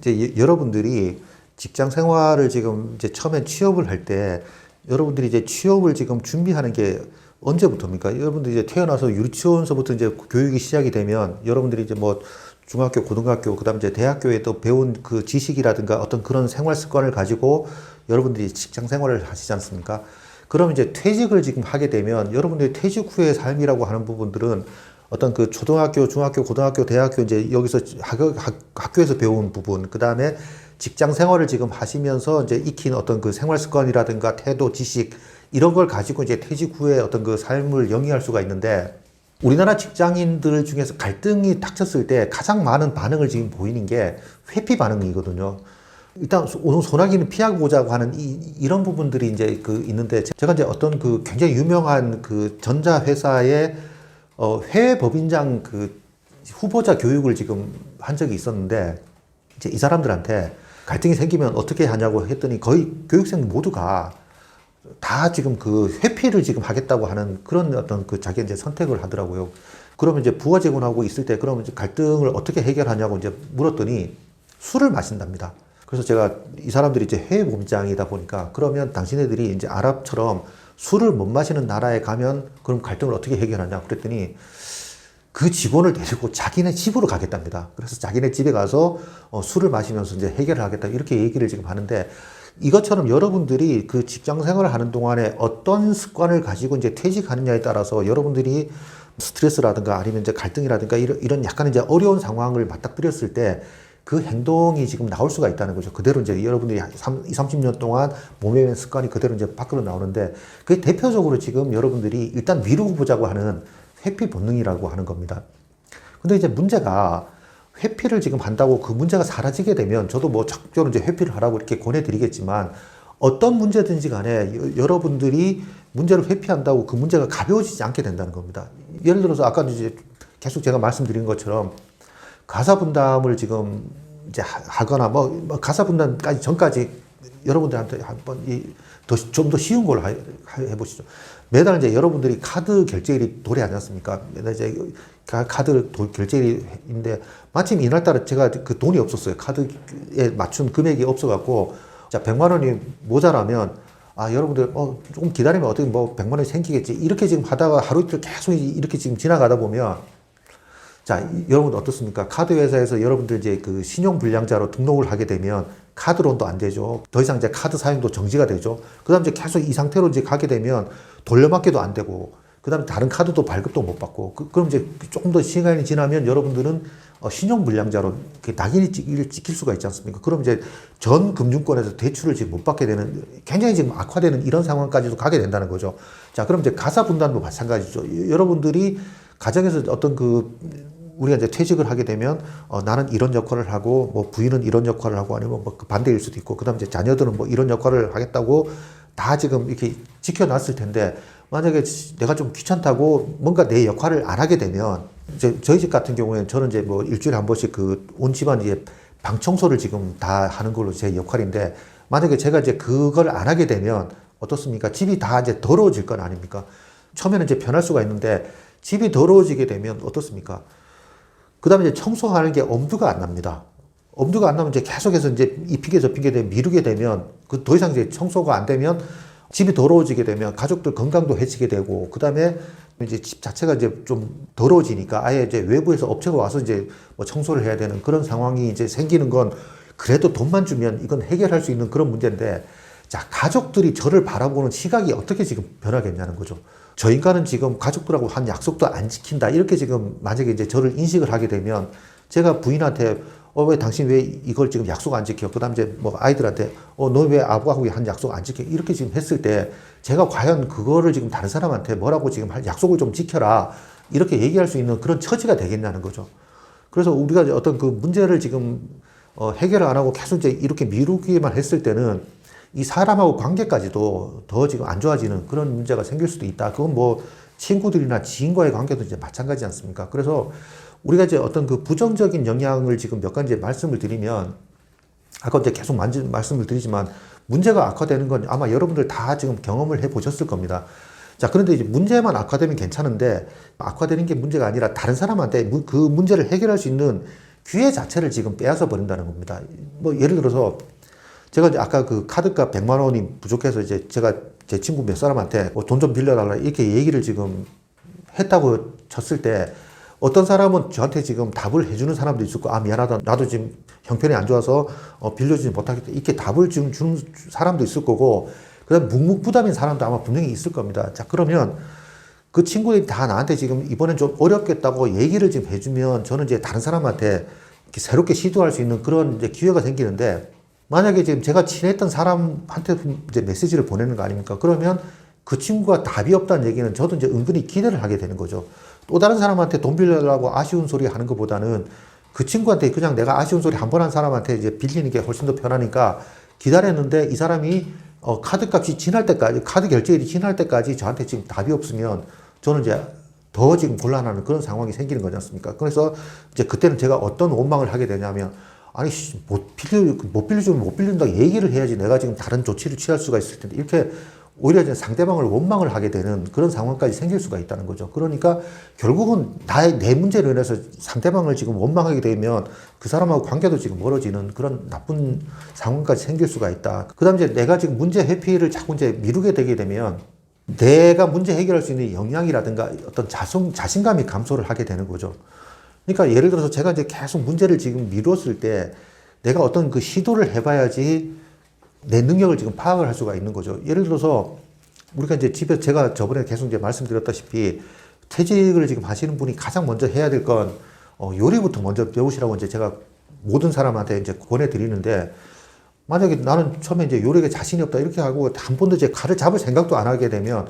이제 여- 여러분들이 직장 생활을 지금 이제 처음에 취업을 할 때 여러분들이 이제 취업을 지금 준비하는 게 언제부터입니까? 여러분들이 이제 태어나서 유치원서부터 이제 교육이 시작이 되면 여러분들이 이제 뭐 중학교, 고등학교, 그다음 이제 대학교에 또 배운 그 지식이라든가 어떤 그런 생활 습관을 가지고 여러분들이 직장 생활을 하시지 않습니까? 그럼 이제 퇴직을 지금 하게 되면 여러분들이 퇴직 후의 삶이라고 하는 부분들은 어떤 그 초등학교, 중학교, 고등학교, 대학교 이제 여기서 학교, 학, 학교에서 배운 부분, 그 다음에 직장 생활을 지금 하시면서 이제 익힌 어떤 그 생활 습관이라든가 태도, 지식 이런 걸 가지고 이제 퇴직 후에 어떤 그 삶을 영위할 수가 있는데 우리나라 직장인들 중에서 갈등이 닥쳤을 때 가장 많은 반응을 지금 보이는 게 회피 반응이거든요. 일단 소나기는 피하고 보자고 하는 이, 이런 부분들이 이제 그 있는데 제가 이제 어떤 그 굉장히 유명한 그 전자 회사의 어, 해외 법인장 그 후보자 교육을 지금 한 적이 있었는데 이제 이 사람들한테 갈등이 생기면 어떻게 하냐고 했더니 거의 교육생 모두가 다 지금 그 회피를 지금 하겠다고 하는 그런 어떤 그 자기 이제 선택을 하더라고요. 그러면 이제 부하 직원하고 있을 때 그러면 이제 갈등을 어떻게 해결하냐고 이제 물었더니 술을 마신답니다. 그래서 제가 이 사람들이 이제 해외 몸장이다 보니까 그러면 당신네들이 이제 아랍처럼 술을 못 마시는 나라에 가면 그럼 갈등을 어떻게 해결하냐 그랬더니 그 직원을 데리고 자기네 집으로 가겠답니다. 그래서 자기네 집에 가서 어, 술을 마시면서 이제 해결을 하겠다 이렇게 얘기를 지금 하는데 이것처럼 여러분들이 그 직장 생활을 하는 동안에 어떤 습관을 가지고 이제 퇴직하느냐에 따라서 여러분들이 스트레스라든가 아니면 이제 갈등이라든가 이런, 약간 이제 어려운 상황을 맞닥뜨렸을 때 그 행동이 지금 나올 수가 있다는 거죠. 그대로 이제 여러분들이 한 3, 20, 30년 동안 몸에 밴 습관이 그대로 이제 밖으로 나오는데 그게 대표적으로 지금 여러분들이 일단 미루고 보자고 하는 회피 본능이라고 하는 겁니다. 근데 이제 문제가 회피를 지금 한다고 그 문제가 사라지게 되면 저도 뭐 적극적으로 이제 회피를 하라고 이렇게 권해드리겠지만 어떤 문제든지 간에 여- 여러분들이 문제를 회피한다고 그 문제가 가벼워지지 않게 된다는 겁니다. 예를 들어서 아까 이제 계속 제가 말씀드린 것처럼 가사 분담을 지금 이제 하- 하거나 뭐, 뭐 가사 분담까지 전까지 여러분들한테 한번 이더좀 더 쉬운 하- 해보시죠. 매달 이제 여러분들이 카드 결제일이 도래하지 않습니까? 매달 이제 가- 카드 도- 결제일인데 마침 이날따라 제가 그 돈이 없었어요. 카드에 맞춘 금액이 없어갖고 자 100만 원이 모자라면 아 여러분들 어 조금 기다리면 어떻게 뭐 100만 원이 생기겠지 이렇게 지금 하다가 하루 이틀 계속 이렇게 지금 지나가다 보면 자, 이- 여러분 어떻습니까? 카드 회사에서 여러분들 이제 그 신용 불량자로 등록을 하게 되면 카드론도 안 되죠. 더 이상 이제 카드 사용도 정지가 되죠. 그다음 이제 계속 이 상태로 이제 가게 되면 돌려막기도 안 되고 그다음에 다른 카드도 발급도 못 받고 그, 럼 이제 조금 더 시간이 지나면 여러분들은 어, 신용 불량자로 낙인이 찍- 찍힐 수가 있지 않습니까? 그럼 이제 전 금융권에서 대출을 지금 못 받게 되는 굉장히 지금 악화되는 이런 상황까지도 가게 된다는 거죠. 자, 그럼 이제 가사 분담도 마찬가지죠. 여- 여러분들이 가정에서 어떤 그 우리가 이제 퇴직을 하게 되면 어, 나는 이런 역할을 하고 뭐 부인은 이런 역할을 하고 아니면 뭐 그 반대일 수도 있고 그다음 이제 자녀들은 뭐 이런 역할을 하겠다고 다 지금 이렇게 지켜놨을 텐데 만약에 내가 좀 귀찮다고 뭔가 내 역할을 안 하게 되면 이제 저희 집 같은 경우에는 저는 이제 뭐 일주일에 한 번씩 그 온 집안 이제 방 청소를 지금 다 하는 걸로 제 역할인데 만약에 제가 이제 그걸 안 하게 되면 어떻습니까? 집이 다 이제 더러워질 건 아닙니까? 처음에는 이제 변할 수가 있는데 집이 더러워지게 되면 어떻습니까? 그 다음에 이제 청소하는 게 엄두가 안 납니다. 엄두가 안 나면 이제 계속해서 이제 입히게 접히게 되면 미루게 되면 그 더 이상 이제 청소가 안 되면 집이 더러워지게 되면 가족들 건강도 해치게 되고 그 다음에 이제 집 자체가 이제 좀 더러워지니까 아예 이제 외부에서 업체가 와서 이제 뭐 청소를 해야 되는 그런 상황이 이제 생기는 건 그래도 돈만 주면 이건 해결할 수 있는 그런 문제인데 자, 가족들이 저를 바라보는 시각이 어떻게 지금 변하겠냐는 거죠. 저 인간은 지금 가족들하고 한 약속도 안 지킨다. 이렇게 지금 만약에 이제 저를 인식을 하게 되면 제가 부인한테 어, 왜 당신 왜 이걸 지금 약속 안 지켜? 그 다음 이제 뭐 아이들한테 어, 너 왜 아부하고 한 약속 안 지켜? 이렇게 지금 했을 때 제가 과연 그거를 지금 다른 사람한테 뭐라고 지금 할 약속을 좀 지켜라. 이렇게 얘기할 수 있는 그런 처지가 되겠냐는 거죠. 그래서 우리가 어떤 그 문제를 지금 어, 해결을 안 하고 계속 이제 이렇게 미루기만 했을 때는 이 사람하고 관계까지도 더 지금 안 좋아지는 그런 문제가 생길 수도 있다. 그건 뭐 친구들이나 지인과의 관계도 이제 마찬가지 않습니까? 그래서 우리가 이제 어떤 그 부정적인 영향을 지금 몇 가지 말씀을 드리면 아까 이제 계속 만지, 말씀을 드리지만 문제가 악화되는 건 아마 여러분들 다 지금 경험을 해 보셨을 겁니다. 자, 그런데 이제 문제만 악화되면 괜찮은데 악화되는 게 문제가 아니라 다른 사람한테 무- 그 문제를 해결할 수 있는 기회 자체를 지금 빼앗아 버린다는 겁니다. 뭐 예를 들어서 제가 이제 아까 그 카드값 100만 원이 부족해서 이제 제가 제 친구 몇 사람한테 뭐돈좀 빌려달라 이렇게 얘기를 지금 했다고 쳤을 때 어떤 사람은 저한테 지금 답을 해주는 사람도 있을 거고 아 미안하다. 나도 지금 형편이 안 좋아서 어, 빌려주지 못하겠다. 이렇게 답을 지금 주는 사람도 있을 거고 그다음 묵묵부담인 사람도 아마 분명히 있을 겁니다. 자 그러면 그 친구들이 다 나한테 지금 이번엔 좀 어렵겠다고 얘기를 지금 해주면 저는 이제 다른 사람한테 새롭게 시도할 수 있는 그런 이제 기회가 생기는데 만약에 지금 제가 친했던 사람한테 이제 메시지를 보내는 거 아닙니까? 그러면 그 친구가 답이 없다는 얘기는 저도 이제 은근히 기대를 하게 되는 거죠. 또 다른 사람한테 돈 빌려달라고 아쉬운 소리 하는 것보다는 그 친구한테 그냥 내가 아쉬운 소리 한 번 한 사람한테 이제 빌리는 게 훨씬 더 편하니까 기다렸는데 이 사람이 어, 카드 값이 지날 때까지, 카드 결제일이 지날 때까지 저한테 지금 답이 없으면 저는 이제 더 지금 곤란하는 그런 상황이 생기는 거지 않습니까? 그래서 이제 그때는 제가 어떤 원망을 하게 되냐면 아니, 씨, 못 빌려, 못 빌려주면 못 빌린다 얘기를 해야지 내가 지금 다른 조치를 취할 수가 있을 텐데 이렇게 오히려 상대방을 원망을 하게 되는 그런 상황까지 생길 수가 있다는 거죠. 그러니까 결국은 나의 내 문제로 인해서 상대방을 지금 원망하게 되면 그 사람하고 관계도 지금 멀어지는 그런 나쁜 상황까지 생길 수가 있다. 그 다음에 이제 내가 지금 문제 회피를 자꾸 이제 미루게 되게 되면 내가 문제 해결할 수 있는 역량이라든가 어떤 자성, 자신감이 감소를 하게 되는 거죠. 그러니까 예를 들어서 제가 이제 계속 문제를 지금 미뤘을 때 내가 어떤 그 시도를 해봐야지 내 능력을 지금 파악을 할 수가 있는 거죠. 예를 들어서 우리가 이제 집에 제가 저번에 계속 이제 말씀드렸다시피 퇴직을 지금 하시는 분이 가장 먼저 해야 될 건 어, 요리부터 먼저 배우시라고 이제 제가 모든 사람한테 이제 권해드리는데 만약에 나는 처음에 이제 요리에 자신이 없다 이렇게 하고 한 번도 이제 칼을 잡을 생각도 안 하게 되면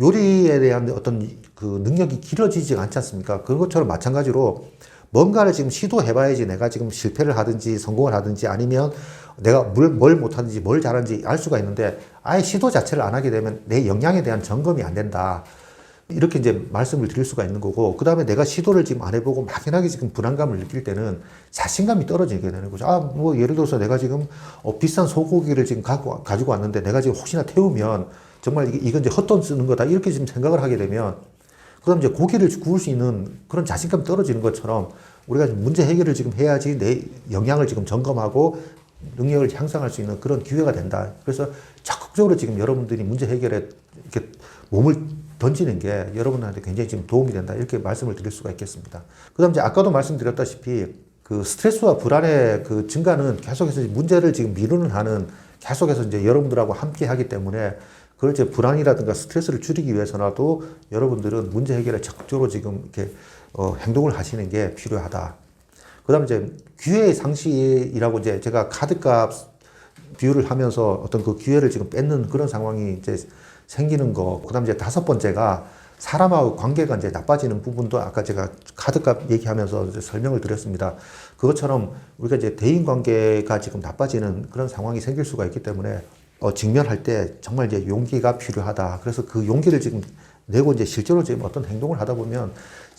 요리에 대한 어떤 그 능력이 길어지지 않지 않습니까? 그런 것처럼 마찬가지로 뭔가를 지금 시도해봐야지 내가 지금 실패를 하든지 성공을 하든지 아니면 내가 뭘, 뭘 못하는지 뭘 잘하는지 알 수가 있는데 아예 시도 자체를 안 하게 되면 내 역량에 대한 점검이 안 된다. 이렇게 이제 말씀을 드릴 수가 있는 거고, 그 다음에 내가 시도를 지금 안 해보고 막연하게 지금 불안감을 느낄 때는 자신감이 떨어지게 되는 거죠. 아, 뭐 예를 들어서 내가 지금 어, 비싼 소고기를 지금 갖고, 가지고 왔는데 내가 지금 혹시나 태우면 정말 이건 이제 헛돈 쓰는 거다. 이렇게 지금 생각을 하게 되면, 그 다음 이제 고기를 구울 수 있는 그런 자신감 떨어지는 것처럼 우리가 문제 해결을 지금 해야지 내 역량을 지금 점검하고 능력을 향상할 수 있는 그런 기회가 된다. 그래서 적극적으로 지금 여러분들이 문제 해결에 이렇게 몸을 던지는 게 여러분한테 굉장히 지금 도움이 된다. 이렇게 말씀을 드릴 수가 있겠습니다. 그 다음 이제 아까도 말씀드렸다시피 그 스트레스와 불안의 그 증가는 계속해서 문제를 지금 미루는 한은 계속해서 이제 여러분들하고 함께 하기 때문에 그걸 이제 불안이라든가 스트레스를 줄이기 위해서라도 여러분들은 문제 해결에 적극적으로 지금 이렇게 어, 행동을 하시는 게 필요하다. 그 다음에 이제 기회의 상실이라고 이제 제가 카드값 비율을 하면서 어떤 그 기회를 지금 뺏는 그런 상황이 이제 생기는 거. 그 다음에 이제 다섯 번째가 사람하고 관계가 이제 나빠지는 부분도 아까 제가 카드값 얘기하면서 설명을 드렸습니다. 그것처럼 우리가 이제 대인 관계가 지금 나빠지는 그런 상황이 생길 수가 있기 때문에 어, 직면할 때 정말 이제 용기가 필요하다. 그래서 그 용기를 지금 내고 이제 실제로 지금 어떤 행동을 하다 보면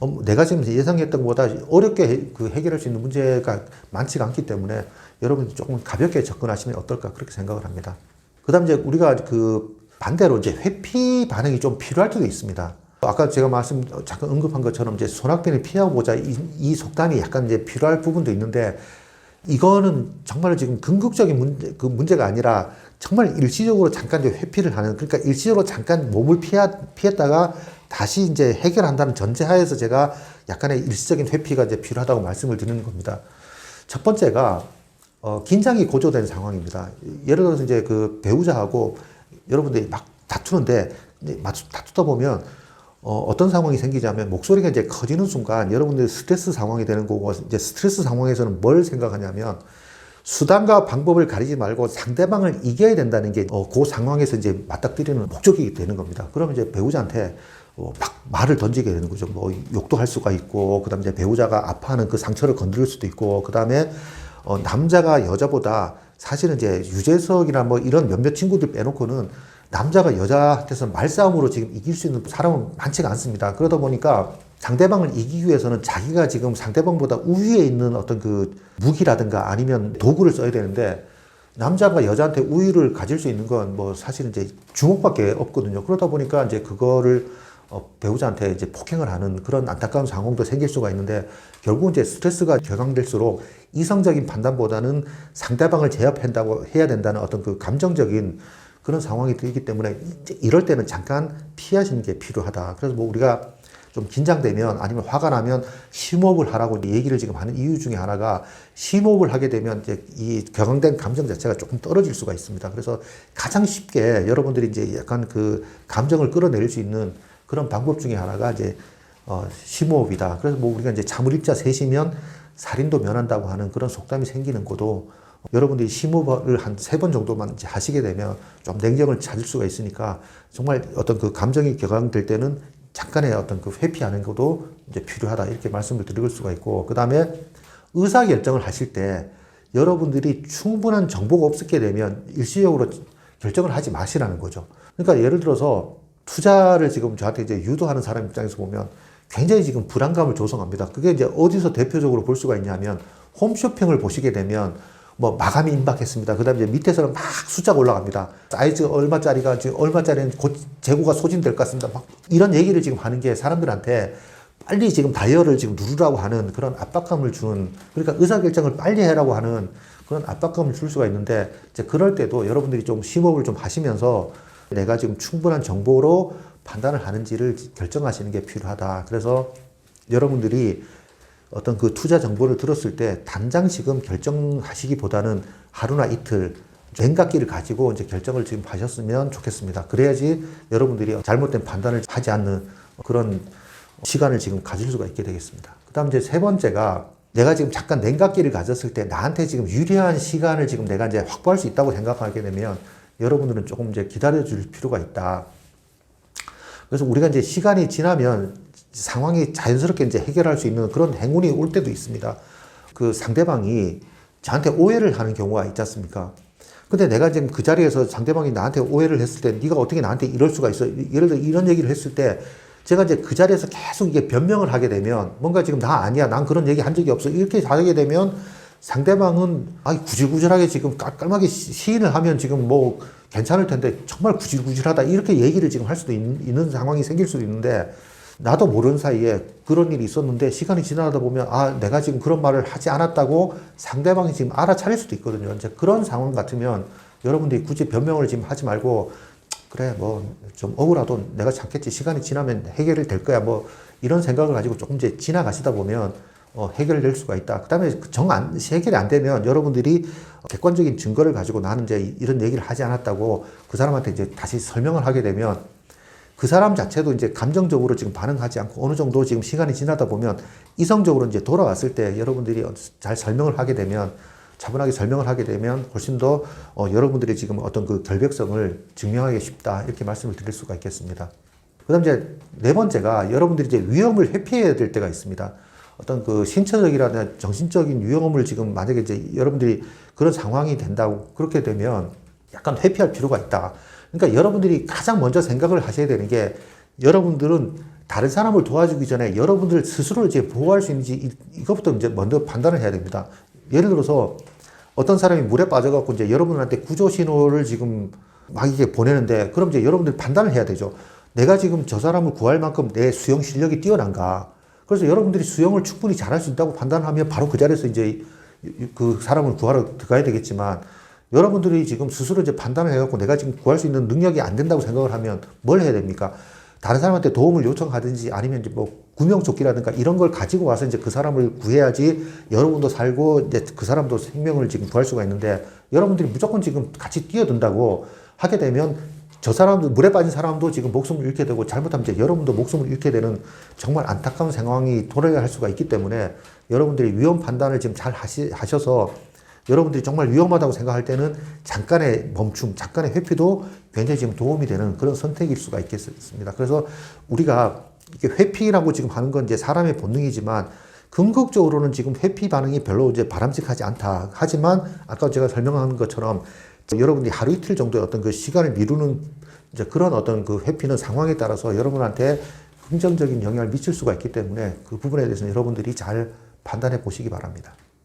어, 내가 지금 예상했던 것보다 어렵게 해, 그 해결할 수 있는 문제가 많지가 않기 때문에 여러분이 조금 가볍게 접근하시면 어떨까 그렇게 생각을 합니다. 그 다음 이제 우리가 그 반대로 이제 회피 반응이 좀 필요할 때도 있습니다. 아까 제가 말씀 잠깐 언급한 것처럼 이제 손학변을 피하고 보자 이, 이 속담이 약간 이제 필요할 부분도 있는데 이거는 정말 지금 궁극적인 문제, 그 문제가 아니라 정말 일시적으로 잠깐 회피를 하는 그러니까 일시적으로 잠깐 몸을 피하, 피했다가 다시 이제 해결한다는 전제하에서 제가 약간의 일시적인 회피가 이제 필요하다고 말씀을 드리는 겁니다. 첫 번째가 어, 긴장이 고조된 상황입니다. 예를 들어서 이제 그 배우자하고 여러분들이 막 다투는데 다투다 보면 어, 어떤 상황이 생기냐면 목소리가 이제 커지는 순간 여러분들이 스트레스 상황이 되는 거고 이제 스트레스 상황에서는 뭘 생각하냐면 수단과 방법을 가리지 말고 상대방을 이겨야 된다는 게, 어, 그 상황에서 이제 맞닥뜨리는 목적이 되는 겁니다. 그러면 이제 배우자한테 어, 막 말을 던지게 되는 거죠. 뭐 욕도 할 수가 있고, 그 다음에 이제 배우자가 아파하는 그 상처를 건드릴 수도 있고, 그 다음에 어, 남자가 여자보다 사실은 이제 유재석이나 뭐 이런 몇몇 친구들 빼놓고는 남자가 여자한테서 말싸움으로 지금 이길 수 있는 사람은 많지가 않습니다. 그러다 보니까 상대방을 이기기 위해서는 자기가 지금 상대방보다 우위에 있는 어떤 그 무기라든가 아니면 도구를 써야 되는데 남자가 여자한테 우위를 가질 수 있는 건 뭐 사실은 이제 주먹밖에 없거든요. 그러다 보니까 이제 그거를 어, 배우자한테 이제 폭행을 하는 그런 안타까운 상황도 생길 수가 있는데 결국 이제 스트레스가 격앙될수록 이성적인 판단보다는 상대방을 제압한다고 해야 된다는 어떤 그 감정적인 그런 상황이 들기 때문에 이럴 때는 잠깐 피하시는 게 필요하다. 그래서 뭐 우리가 좀 긴장되면 아니면 화가 나면 심호흡을 하라고 얘기를 지금 하는 이유 중에 하나가 심호흡을 하게 되면 이제 이 격앙된 감정 자체가 조금 떨어질 수가 있습니다. 그래서 가장 쉽게 여러분들이 이제 약간 그 감정을 끌어내릴 수 있는 그런 방법 중에 하나가 이제 어, 심호흡이다. 그래서 뭐 우리가 이제 자물입자 셋이면 살인도 면한다고 하는 그런 속담이 생기는 거도 여러분들이 심호흡을 한 세 번 정도만 하시게 되면 좀 냉정을 찾을 수가 있으니까 정말 어떤 그 감정이 격앙될 때는 잠깐의 어떤 그 회피하는 것도 이제 필요하다 이렇게 말씀을 드릴 수가 있고 그 다음에 의사 결정을 하실 때 여러분들이 충분한 정보가 없게 되면 일시적으로 결정을 하지 마시라는 거죠. 그러니까 예를 들어서 투자를 지금 저한테 이제 유도하는 사람 입장에서 보면 굉장히 지금 불안감을 조성합니다. 그게 이제 어디서 대표적으로 볼 수가 있냐면 홈쇼핑을 보시게 되면 뭐 마감이 임박했습니다. 그 다음에 밑에서는 막 숫자가 올라갑니다. 사이즈 얼마짜리가 지금 얼마짜리는 곧 재고가 소진될 것 같습니다. 막 이런 얘기를 지금 하는 게 사람들한테 빨리 지금 다이얼을 지금 누르라고 하는 그런 압박감을 주는 그러니까 의사결정을 빨리 해라고 하는 그런 압박감을 줄 수가 있는데 이제 그럴 때도 여러분들이 좀 심호흡을 좀 하시면서 내가 지금 충분한 정보로 판단을 하는지를 결정하시는 게 필요하다. 그래서 여러분들이 어떤 그 투자 정보를 들었을 때 당장 지금 결정하시기보다는 하루나 이틀 냉각기를 가지고 이제 결정을 지금 하셨으면 좋겠습니다. 그래야지 여러분들이 잘못된 판단을 하지 않는 그런 시간을 지금 가질 수가 있게 되겠습니다. 그 다음 이제 세 번째가 내가 지금 잠깐 냉각기를 가졌을 때 나한테 지금 유리한 시간을 지금 내가 이제 확보할 수 있다고 생각하게 되면 여러분들은 조금 이제 기다려 줄 필요가 있다. 그래서 우리가 이제 시간이 지나면 상황이 자연스럽게 이제 해결할 수 있는 그런 행운이 올 때도 있습니다. 그 상대방이 저한테 오해를 하는 경우가 있지 않습니까? 근데 내가 지금 그 자리에서 상대방이 나한테 오해를 했을 때 네가 어떻게 나한테 이럴 수가 있어? 예를 들어 이런 얘기를 했을 때 제가 이제 그 자리에서 계속 이게 변명을 하게 되면 뭔가 지금 나 아니야. 난 그런 얘기 한 적이 없어. 이렇게 하게 되면 상대방은 아 구질구질하게 지금 깔끔하게 시- 시인을 하면 지금 뭐 괜찮을 텐데 정말 구질구질하다 이렇게 얘기를 지금 할 수도 있, 는 상황이 생길 수도 있는데 나도 모르는 사이에 그런 일이 있었는데 시간이 지나다 보면 아 내가 지금 그런 말을 하지 않았다고 상대방이 지금 알아차릴 수도 있거든요. 이제 그런 상황 같으면 여러분들이 굳이 변명을 지금 하지 말고 그래 뭐 좀 억울하도 내가 참겠지 시간이 지나면 해결이 될 거야 뭐 이런 생각을 가지고 조금 이제 지나가시다 보면 어, 해결될 수가 있다. 그다음에 정 안, 해결이 안 되면 여러분들이 객관적인 증거를 가지고 나는 이제 이런 얘기를 하지 않았다고 그 사람한테 이제 다시 설명을 하게 되면 그 사람 자체도 이제 감정적으로 지금 반응하지 않고 어느 정도 지금 시간이 지나다 보면 이성적으로 이제 돌아왔을 때 여러분들이 잘 설명을 하게 되면 차분하게 설명을 하게 되면 훨씬 더 어, 여러분들이 지금 어떤 그 결백성을 증명하기 쉽다 이렇게 말씀을 드릴 수가 있겠습니다. 그다음 이제 네 번째가 여러분들이 이제 위험을 회피해야 될 때가 있습니다. 어떤 그 신체적이라든가 정신적인 위험을 지금 만약에 이제 여러분들이 그런 상황이 된다고 그렇게 되면 약간 회피할 필요가 있다. 그러니까 여러분들이 가장 먼저 생각을 하셔야 되는 게 여러분들은 다른 사람을 도와주기 전에 여러분들 스스로를 이제 보호할 수 있는지 이- 이것부터 이제 먼저 판단을 해야 됩니다. 예를 들어서 어떤 사람이 물에 빠져갖고 이제 여러분한테 구조 신호를 지금 막 이게 보내는데 그럼 이제 여러분들이 판단을 해야 되죠. 내가 지금 저 사람을 구할 만큼 내 수영 실력이 뛰어난가. 그래서 여러분들이 수영을 충분히 잘할 수 있다고 판단하면 바로 그 자리에서 이제 그 사람을 구하러 들어가야 되겠지만 여러분들이 지금 스스로 이제 판단을 해갖고 내가 지금 구할 수 있는 능력이 안 된다고 생각을 하면 뭘 해야 됩니까? 다른 사람한테 도움을 요청하든지 아니면 이제 뭐 구명조끼라든가 이런 걸 가지고 와서 이제 그 사람을 구해야지 여러분도 살고 이제 그 사람도 생명을 지금 구할 수가 있는데 여러분들이 무조건 지금 같이 뛰어든다고 하게 되면 저 사람도 물에 빠진 사람도 지금 목숨을 잃게 되고 잘못하면 이제 여러분도 목숨을 잃게 되는 정말 안타까운 상황이 도래할 수가 있기 때문에 여러분들이 위험 판단을 지금 잘 하시, 하셔서 여러분들이 정말 위험하다고 생각할 때는 잠깐의 멈춤, 잠깐의 회피도 굉장히 지금 도움이 되는 그런 선택일 수가 있겠습니다. 그래서 우리가 이게 회피라고 지금 하는 건 이제 사람의 본능이지만 궁극적으로는 지금 회피 반응이 별로 이제 바람직하지 않다. 하지만 아까 제가 설명한 것처럼 여러분이 하루 이틀 정도의 어떤 그 시간을 미루는 이제 그런 어떤 그 회피는 상황에 따라서 여러분한테 긍정적인 영향을 미칠 수가 있기 때문에 그 부분에 대해서는 여러분들이 잘 판단해 보시기 바랍니다.